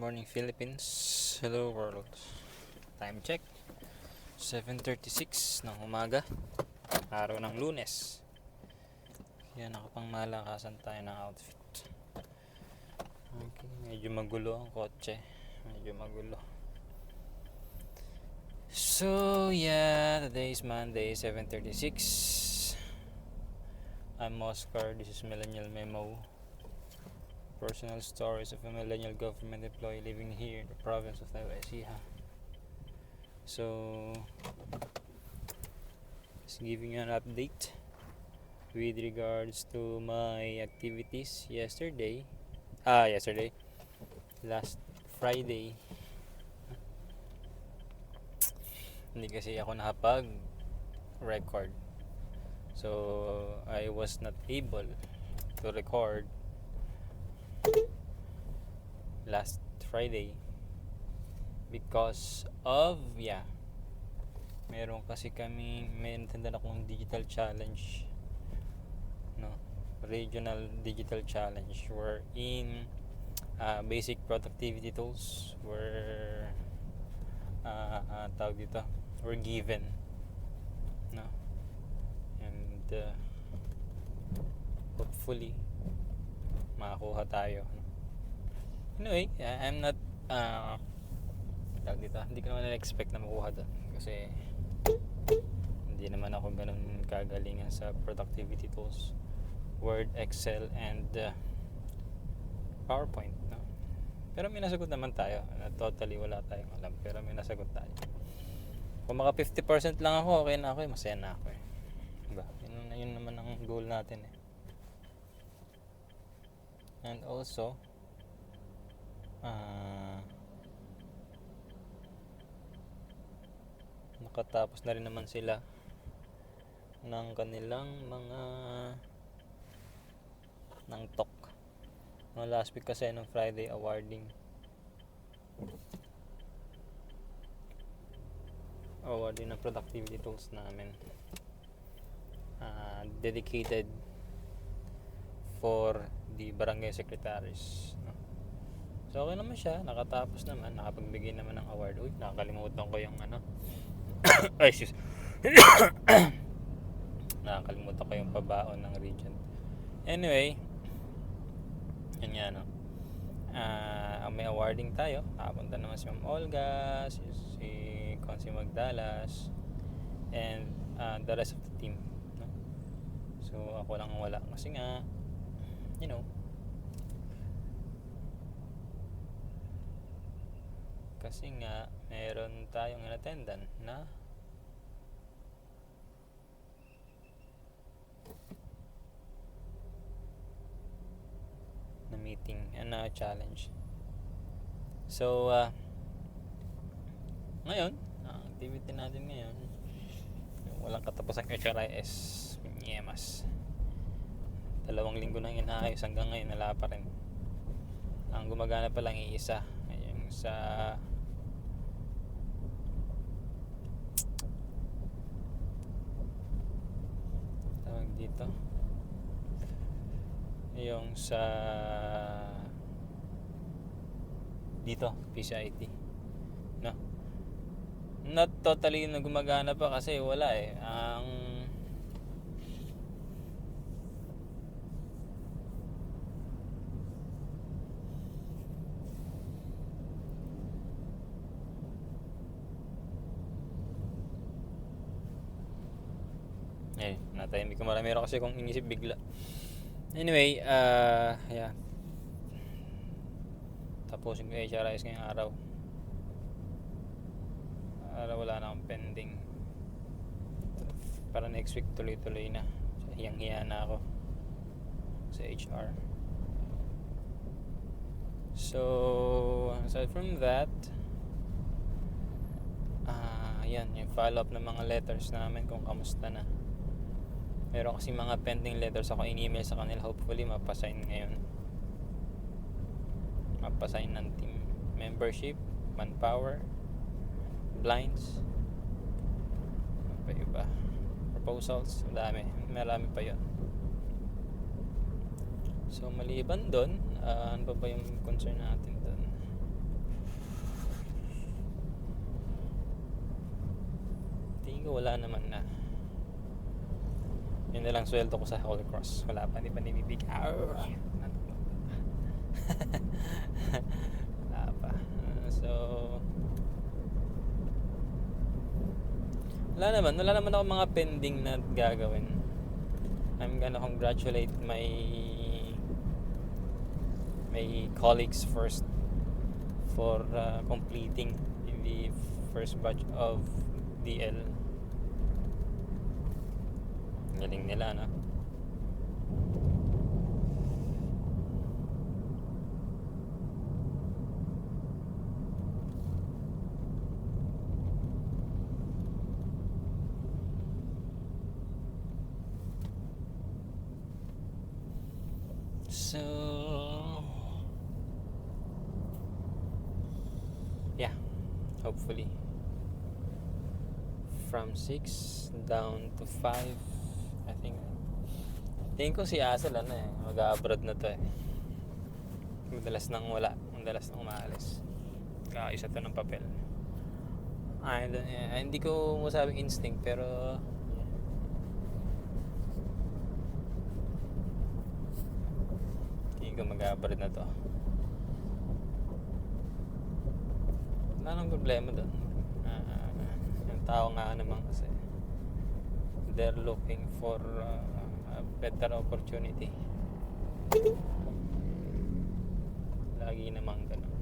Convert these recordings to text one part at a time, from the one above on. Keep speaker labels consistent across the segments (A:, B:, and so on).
A: morning Philippines. Hello world. Time check. 7.36 ng umaga. Araw ng lunes. Kaya nakapang malakasan tayo ng outfit. Okay, medyo magulo ang kotse. Medyo magulo. So, yeah, today is Monday, 7.36. I'm Oscar, this is Millennial Memo. Personal stories of a millennial government employee living here in the province of Nueva Ecija. So, just giving you an update with regards to my activities yesterday. Ah, yesterday. Last Friday. Hindi kasi ako nakapag-record. So, I was not able to record last Friday. Because of yeah. Meron kasi kami may natindan akong digital challenge. No? Regional digital challenge. Where in uh, basic productivity tools. Were uh, uh, tawag dito. Were given. No? And uh, hopefully makakuha tayo. Anyway, I'm not uh, tawag dito, hindi ko naman na-expect na makuha doon kasi hindi naman ako ganun kagalingan sa productivity tools Word, Excel, and uh, PowerPoint. No? Pero may nasagot naman tayo. Na totally wala tayong alam. Pero may nasagot tayo. Kung maka 50% lang ako, okay na ako. eh. Masaya na ako eh. Diba? Yun, yun naman ang goal natin eh. And also, ah nakatapos na rin naman sila ng kanilang mga ng talk. No, last week kasi nung Friday awarding awarding ng productivity tools namin ah, dedicated for the barangay secretaries. No? So okay naman siya, nakatapos naman, nakapagbigay naman ng award. Uy, nakakalimutan ko yung ano. Ay, excuse. nakakalimutan ko yung pabaon ng region. Anyway, yun nga no. Ah, may awarding tayo. Nakapunta naman si Ma'am Olga, si, si Consi Magdalas, and ah, the rest of the team. No? So ako lang ang wala kasi nga you know, kasi nga, meron tayong attendant na na meeting and na challenge. So, uh, ngayon, ang activity natin ngayon, walang katapos ang HRIS, Nyemas dalawang linggo nang inaayos hanggang ngayon wala pa rin. Ang gumagana pa lang iisa. Yung sa tawag dito? Yung sa dito PCIT no? Not totally na gumagana pa kasi wala eh. Ang Eh, natahimik ko marami rin kasi kung inisip bigla. Anyway, uh, yeah. Tapusin ko yung HRIS ngayong araw. Araw wala na akong pending. Para next week tuloy-tuloy na. So, hiyang-hiya na ako sa HR. So, aside from that, ah, yan, yung follow-up ng mga letters namin kung kamusta na. Meron kasi mga pending letters ako in-email sa kanila. Hopefully, mapasign ngayon. Mapasign ng team. Membership, manpower, blinds, ano pa iba. Proposals, dami. Marami pa yon So, maliban doon, uh, ah, ano pa ba yung concern natin doon? Tingin ko wala naman na. Yun na lang sweldo ko sa Holy Cross. Wala pa, hindi pa nibibig. Wala pa. Uh, so, wala naman. Wala naman ako mga pending na gagawin. I'm gonna congratulate my my colleagues first for uh, completing the first batch of DL. Galing nila, no? So, yeah, hopefully from 6 down to 5 I think tingin ko si Asel ano eh mag-abroad na to eh. Madalas nang wala madalas nang umaalis. Kaisa to ng papel. I don't, eh, hindi ko masabing instinct pero tingin ko mag-abroad na to. Wala nang problema doon. Ah, yung tao nga naman kasi they're looking for uh, a better opportunity. Lagi namang ganun.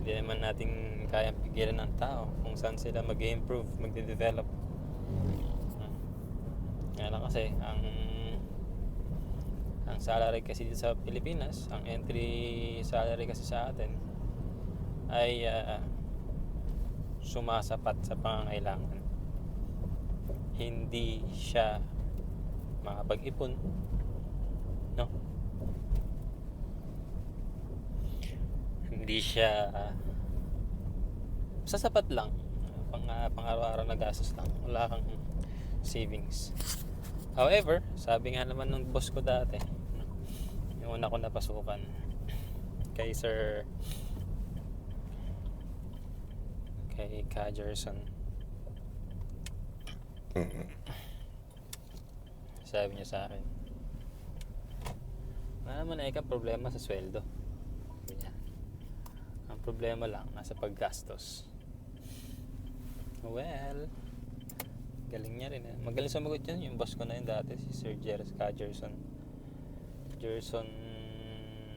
A: Hindi naman natin kaya pigilan ng tao kung saan sila mag-improve, magde-develop nga lang kasi ang ang salary kasi dito sa Pilipinas ang entry salary kasi sa atin ay ah, sumasapat sa pangangailangan. Hindi siya makapag-ipon. No? Hindi siya sasapat lang. Pang, ah, pang-araw-araw na gastos lang. Wala kang savings. However, sabi nga naman ng boss ko dati, yung una ko napasukan, kay Sir kay Ka Jerson. Sabi niya sa akin, wala naman ay ka problema sa sweldo. Sabi niya. Ang problema lang, nasa paggastos. Well, galing niya rin. Eh. Magaling sumagot yun. Yung boss ko na yun dati, si Sir Jeros Ka Jerson. Jerson,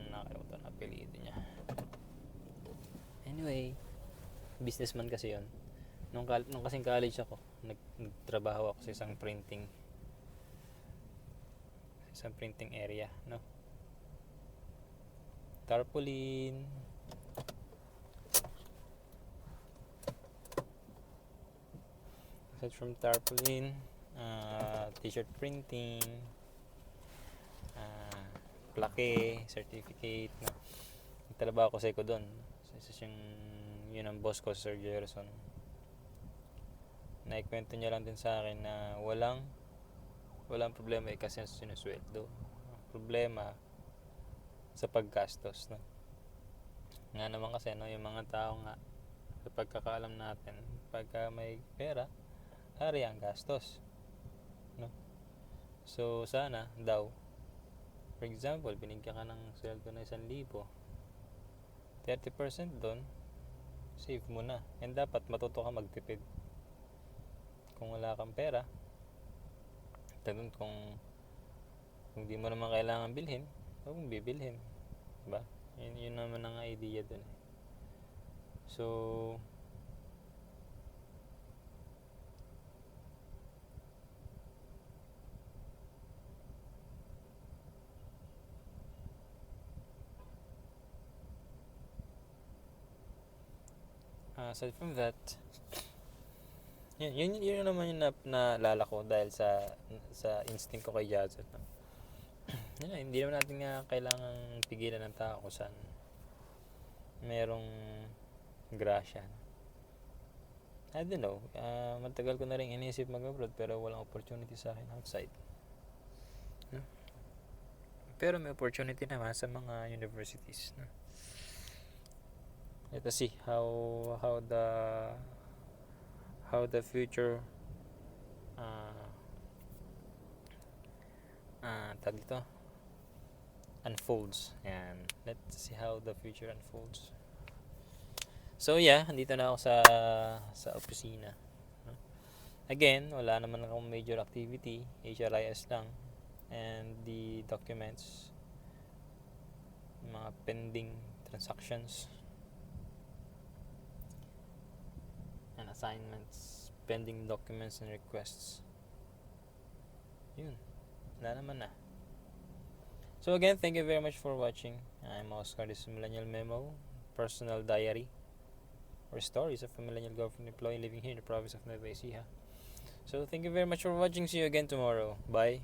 A: nakalimutan na apelido niya. Anyway, businessman kasi yon nung, nung kasing college ako nag nagtrabaho ako sa isang printing sa isang printing area no? Tarpaulin. Aside from tarpaulin uh, t-shirt printing uh, plaque certificate no? Nagtrabaho ko sa ko doon sa isa siyang yun ang boss ko, Sir Gerson. Naikwento niya lang din sa akin na walang walang problema eh kasi sinusweldo. Problema sa paggastos. No? Nga naman kasi no, yung mga tao nga sa pagkakaalam natin, pagka may pera, hari ang gastos. No? So, sana daw, for example, binigyan ka ng sweldo na 1,000, 30% doon, save mo na. And dapat matuto ka magtipid. Kung wala kang pera, tanong kung kung di mo naman kailangan bilhin, huwag mong bibilhin. Diba? Yun, yun naman ang idea dun. eh. So, Ah, aside from that, yun, yun, yun naman yung na, naalala ko dahil sa sa instinct ko kay Jazz. No? yun hindi naman natin nga kailangan pigilan ng tao kung saan merong grasya. I don't know, ah, matagal ko na rin inisip mag-abroad pero walang opportunity sa akin outside. Pero may opportunity naman sa mga universities. No? Let us see how how the how the future uh, uh, tag dito unfolds. And let's see how the future unfolds. So yeah andito na ako sa sa opisina. Again wala naman akong major activity. HRIS lang. And the documents mga pending transactions and assignments pending documents and requests. Yun. Wala naman na. So again thank you very much for watching. I'm Oscar this is Millennial Memo personal diary or stories of a millennial government employee living here in the province of Nueva Ecija. So thank you very much for watching. See you again tomorrow. Bye